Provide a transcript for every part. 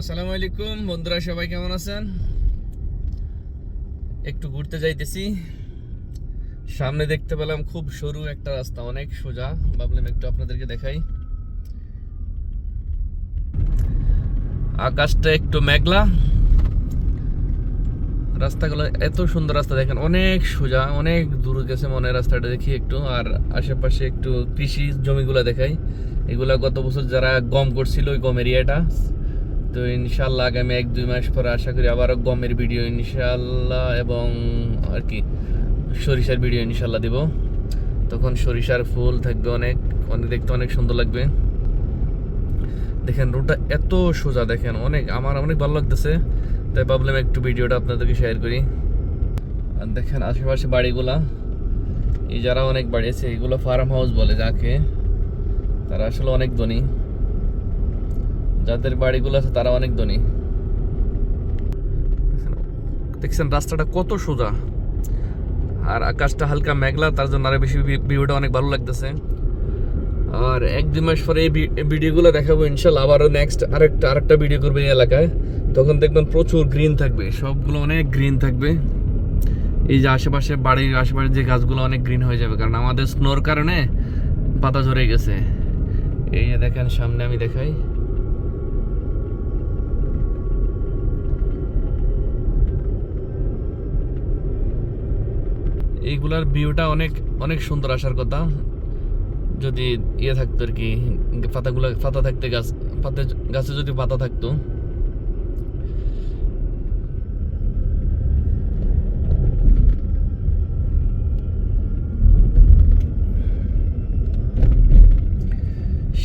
আসসালামু আলাইকুম, বন্ধুরা সবাই কেমন আছেন? একটু ঘুরতে যাইতেছি। সামনে দেখতে পেলাম খুব সরু একটা রাস্তা, অনেক সোজা। ভাবলাম একটু আপনাদেরকে দেখাই। আকাশটা একটু মেঘলা। রাস্তাগুলো এত সুন্দর রাস্তা, দেখেন অনেক সোজা, অনেক দূর গেছে মনে রাস্তাটা দেখি একটু। আর আশেপাশে একটু কৃষি জমিগুলো দেখাই। এগুলা গত বছর যারা গম করছিল ওই গম এরিয়াটা তো ইনশাল্লাহ আগামী এক, দুই মাস পরে আশা করি আবারও গমের ভিডিও ইনশাল্লাহ এবং আর কি, সরিষার ভিডিও ইনশাল্লাহ দিব। তখন সরিষার ফুল থাকবে অনেক অনেক দেখতে অনেক সুন্দর লাগবে। দেখেন রোডটা এত সোজা দেখেন, অনেক, আমার অনেক ভালো লাগতেছে। তাই ভাবলাম একটু ভিডিওটা আপনাদেরকে শেয়ার করি। আর দেখেন, আশেপাশে বাড়িগুলা, এই যারা অনেক বাড়ি আছে, এগুলো ফার্ম হাউস বলে যাকে, তারা আসলে অনেক ধনী। যাদের বাড়িগুলো আছে, তারা অনেক ধনী। দেখছেন, রাস্তাটা কত সোজা। আর আকাশটা হালকা মেঘলা, তার জন্য আরও বেশি ভিউটা অনেক ভালো লাগতেছে। আর এক দুই মাস পরে এই ভিডিওগুলো দেখাবো, ইনশাল্লাহ আবারও নেক্সট আরেকটা আরেকটা ভিডিও করবে এই এলাকায়। তখন দেখবেন প্রচুর গ্রিন থাকবে, সবগুলো অনেক গ্রিন থাকবে। এই যে আশেপাশে বাড়ির আশেপাশে যে গাছগুলো অনেক গ্রিন হয়ে যাবে, কারণ আমাদের স্নোর কারণে পাতা ঝরে গেছে। এই যে দেখেন, সামনে আমি দেখাই। এইগুলার ভিউটা অনেক অনেক সুন্দর আসার কথা। যদি ইয়ে থাকতো আর কি, পাতাগুলো, পাতা থাকতে গাছ, পাতা গাছে যদি পাতা থাকতো।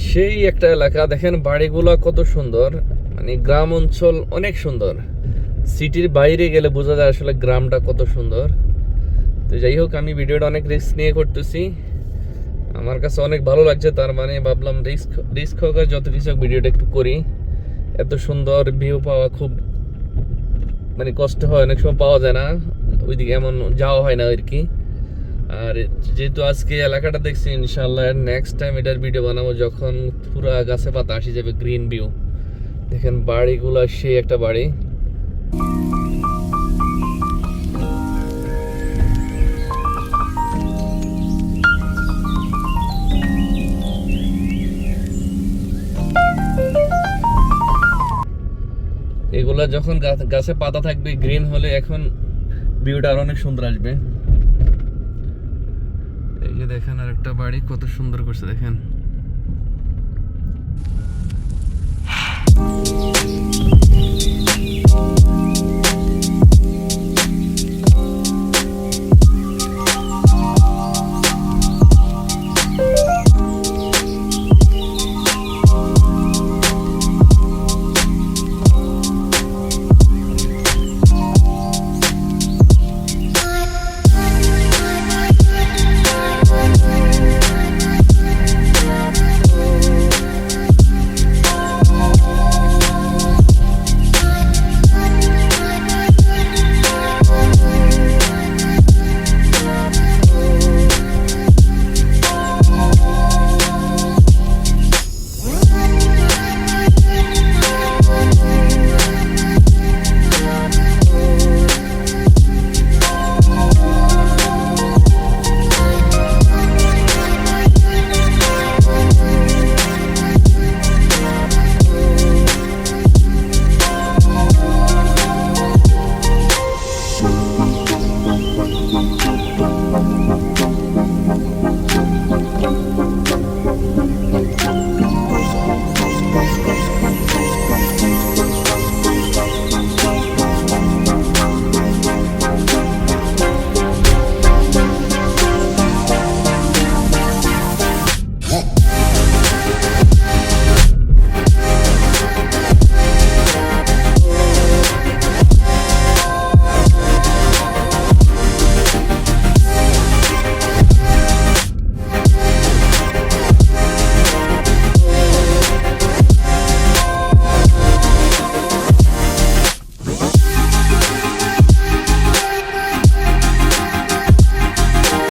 সেই একটা এলাকা, দেখেন বাড়িগুলো কত সুন্দর। মানে গ্রাম অঞ্চল অনেক সুন্দর। সিটির বাইরে গেলে বোঝা যায় আসলে গ্রামটা কত সুন্দর। তো যাই হোক, আমি ভিডিওটা অনেক রিস্ক নিয়ে করতেছি। আমার কাছে অনেক ভালো লাগছে, তার মানে ভাবলাম রিস্ক রিস্ক হোক আর যত কিছু ভিডিওটা একটু করি। এত সুন্দর ভিউ পাওয়া খুব মানে কষ্ট হয়, অনেক সময় পাওয়া যায় না। ওইদিকে এমন যাওয়া হয় না আর কি। আর যেহেতু আজকে এলাকাটা দেখছি ইনশাল্লাহ নেক্সট টাইম এটার ভিডিও বানাবো, যখন পুরো গাছে পাতা আসি যাবে গ্রিন ভিউ দেখেন বাড়িগুলো সেই একটা বাড়ি। এগুলো যখন গাছে পাতা থাকবে গ্রিন হলে এখন ভিউটা আরও অনেক সুন্দর আসবে। এই যে দেখেন আর একটা বাড়ি, কত সুন্দর করছে দেখেন।